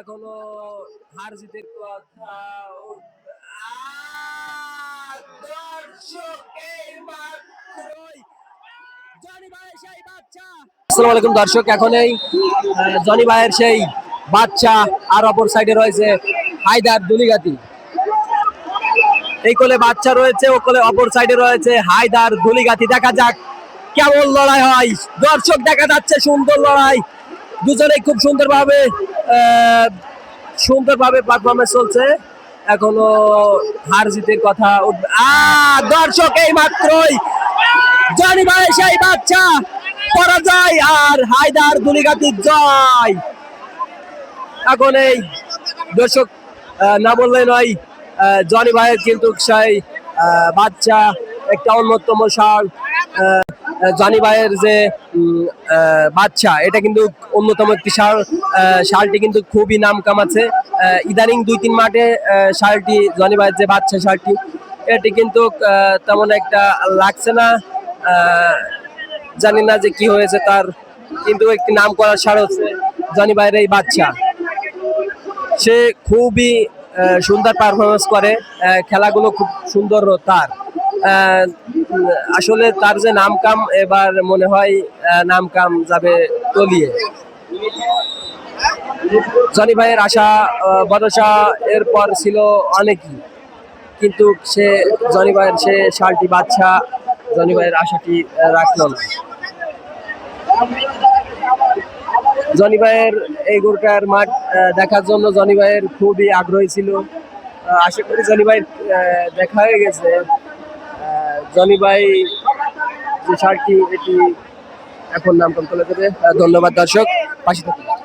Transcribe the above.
এখনও হার বাচ্চা। আসসালামু আলাইকুম দর্শক, এখন এই জনি ভাইয়ের সেই বাচ্চা আর অপর সাইডে রয়েছে হায়দার দুলিগাতি। এই কোলে বাচ্চা রয়েছে, ও কোলে অপর সাইডে রয়েছে হায়দার ধুলিগাতি দেখা যাক কেমন লড়াই হয়। দর্শক, দেখা যাচ্ছে সুন্দর লড়াই। দুজনেই খুব সুন্দরভাবে সুন্দরভাবে পারফরমেন্স চলছে। এখনও হার জিতের কথা উঠবে। দর্শক এই মাত্রই জনি ভাই, সেই বাচ্চা পরাজয় আর হায়দার দুলিগাতি জয়। এখন এই দর্শক না বললে নয় জনি ভাইয়ের কিন্তু সেই বাচ্চা একটা অন্যতম সার জনি ভাইয়ের যে বাচ্চা এটা কিন্তু অন্যতম একটি আহ, শালটি কিন্তু খুবই নাম কামাচ্ছে। ইদানিং দুই তিন মাঠে শালটি জনি ভাইয়ের যে বাচ্চা শালটি এটি কিন্তু তেমন একটা লাগছে না। জানি না যে কি হয়েছে তার কিন্তু একটি নাম করার সার হচ্ছে জনি ভাইয়ের এই বাচ্চা। সে খুবই সুন্দর পারফরমেন্স করে খেলাগুলো খুব সুন্দর তার। আসলে তার যে নাম কাম এবার মনে হয় নাম কাম যাবে তলিয়ে। জনি ভাইয়ের আশা ভরসা এরপর ছিল অনেকই। কিন্তু সে, জনি ভাইয়ের সে শালটি বাচ্চা, জনি ভাইয়ের আশাটি রাখল না। জনি ভাইয়ের এই গোরকার মাঠ দেখার জন্য জনি ভাইয়ের খুবই আগ্রহী ছিল। আশা করি জনি ভাই দেখা হয়ে গেছে। জনি ভাই যে সারটি এটি এখন নামকরণ করে দেবে ধন্যবাদ দর্শক পাশে থাকুন।